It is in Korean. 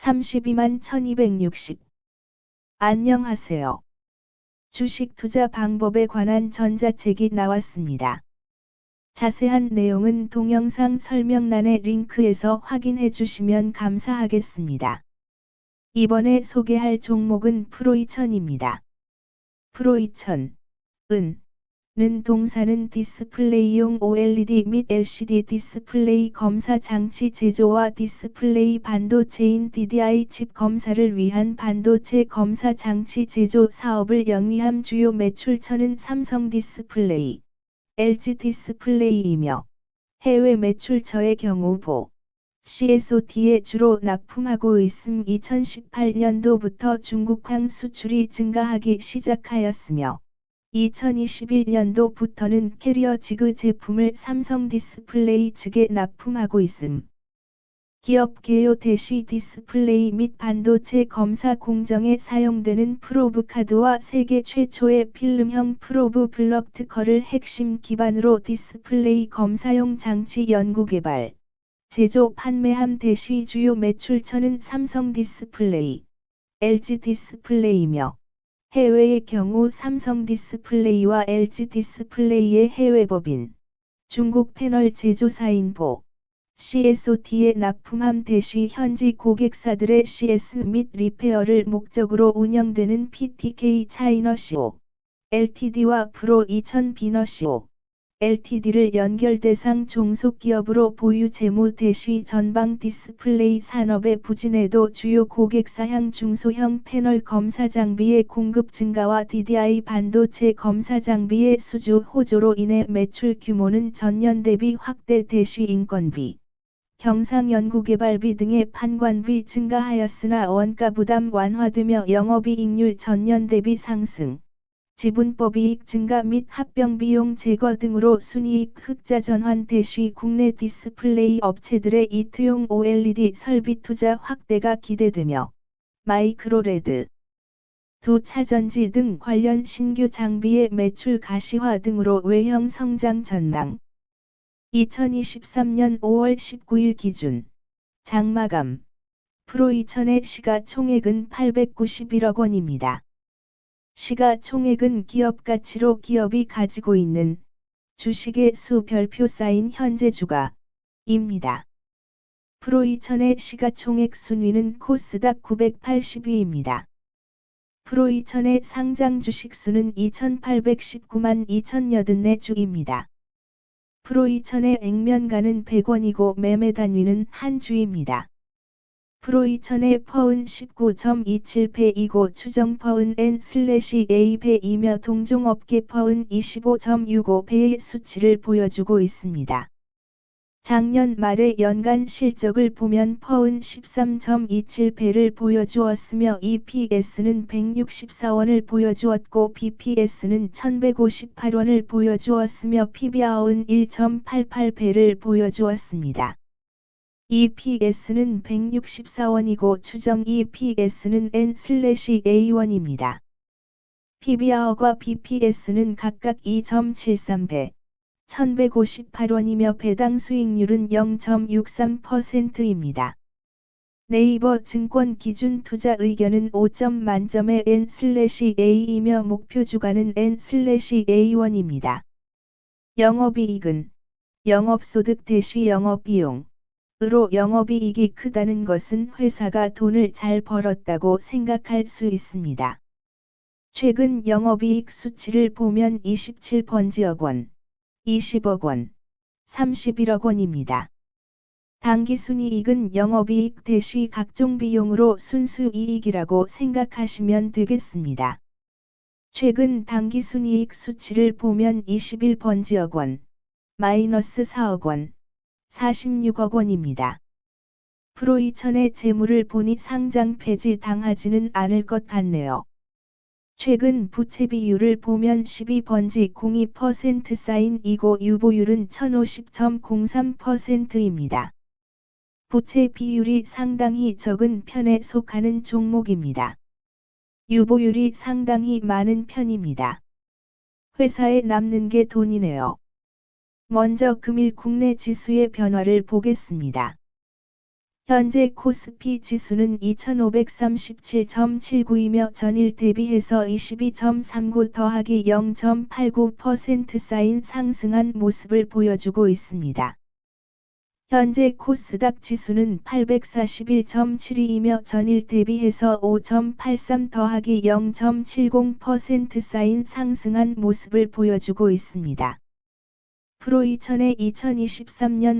32만 1260. 안녕하세요. 주식 투자 방법에 관한 전자책이 나왔습니다. 자세한 내용은 동영상 설명란의 링크에서 확인해 주시면 감사하겠습니다. 이번에 소개할 종목은 프로 2000입니다. 프로 2000, 은, 는 동사는 디스플레이용 OLED 및 LCD 디스플레이 검사 장치 제조와 디스플레이 반도체인 DDI 칩 검사를 위한 반도체 검사 장치 제조 사업을 영위함 주요 매출처는 삼성 디스플레이, LG 디스플레이이며 해외 매출처의 경우 보 CSOT에 주로 납품하고 있음 2018년도부터 중국황 수출이 증가하기 시작하였으며 2021년도부터는 캐리어 지그 제품을 삼성 디스플레이 측에 납품하고 있음. 기업 개요 대시 디스플레이 및 반도체 검사 공정에 사용되는 프로브 카드와 세계 최초의 필름형 프로브 블럭 특허를 핵심 기반으로 디스플레이 검사용 장치 연구 개발, 제조 판매함 대시 주요 매출처는 삼성 디스플레이, LG 디스플레이며 해외의 경우 삼성 디스플레이와 LG 디스플레이의 해외 법인, 중국 패널 제조사인 보, CSOT에 납품함 대시 현지 고객사들의 CS 및 리페어를 목적으로 운영되는 PTK 차이너시오, LTD와 프로 2000 비너시오, LTD를 연결 대상 종속기업으로 보유 재무 대시 전방 디스플레이 산업의 부진에도 주요 고객사향 중소형 패널 검사 장비의 공급 증가와 DDI 반도체 검사 장비의 수주 호조로 인해 매출 규모는 전년 대비 확대 대시 인건비, 경상 연구개발비 등의 판관비 증가하였으나 원가 부담 완화되며 영업이익률 전년 대비 상승. 지분법 이익 증가 및 합병 비용 제거 등으로 순이익 흑자 전환 대시 국내 디스플레이 업체들의 이트용 OLED 설비 투자 확대가 기대되며 마이크로레드, 두 차전지 등 관련 신규 장비의 매출 가시화 등으로 외형 성장 전망 2023년 5월 19일 기준 장마감 프로 2000의 시가총액은 891억 원입니다. 시가총액은 기업 가치로 기업이 가지고 있는 주식의 수 별표 쌓인 현재 주가입니다. 프로 2000의 시가총액 순위는 코스닥 980위입니다. 프로 2000의 상장 주식 수는 2819만 2080여 주입니다. 프로 2000의 액면가는 100원이고 매매 단위는 한 주입니다. 프로 2000의 퍼은 19.27배이고 추정 퍼은 N/A배이며 동종업계 퍼은 25.65배의 수치를 보여주고 있습니다. 작년 말의 연간 실적을 보면 퍼은 13.27배를 보여주었으며 EPS는 164원을 보여주었고 BPS는 1158원을 보여주었으며 PBR은 1.88배를 보여주었습니다. EPS는 164원이고 추정 EPS는 N/A1입니다. PBR과 BPS는 각각 2.73배, 1158원이며 배당 수익률은 0.63%입니다. 네이버 증권 기준 투자 의견은 5점 만점의 N/A이며 목표 주가는 N/A1입니다. 영업이익은 영업소득 대시 영업비용 으로 영업이익이 크다는 것은 회사가 돈을 잘 벌었다고 생각할 수 있습니다. 최근 영업이익 수치를 보면 27번지억 원, 20억 원, 31억 원입니다. 당기순이익은 영업이익 대시 각종 비용으로 순수이익이라고 생각하시면 되겠습니다. 최근 당기순이익 수치를 보면 21번지억 원, 마이너스 4억 원, 46억 원입니다. 프로 2000의 재물을 보니 상장 폐지 당하지는 않을 것 같네요. 최근 부채 비율을 보면 12번지 02% 쌓인 이고 유보율은 1050.03%입니다. 부채 비율이 상당히 적은 편에 속하는 종목입니다. 유보율이 상당히 많은 편입니다. 회사에 남는 게 돈이네요. 먼저 금일 국내 지수의 변화를 보겠습니다. 현재 코스피 지수는 2537.79이며 전일 대비해서 22.39 더하기 0.89% 쌓인 상승한 모습을 보여주고 있습니다. 현재 코스닥 지수는 841.72이며 전일 대비해서 5.83 더하기 0.70% 쌓인 상승한 모습을 보여주고 있습니다. 프로 2000의 2023년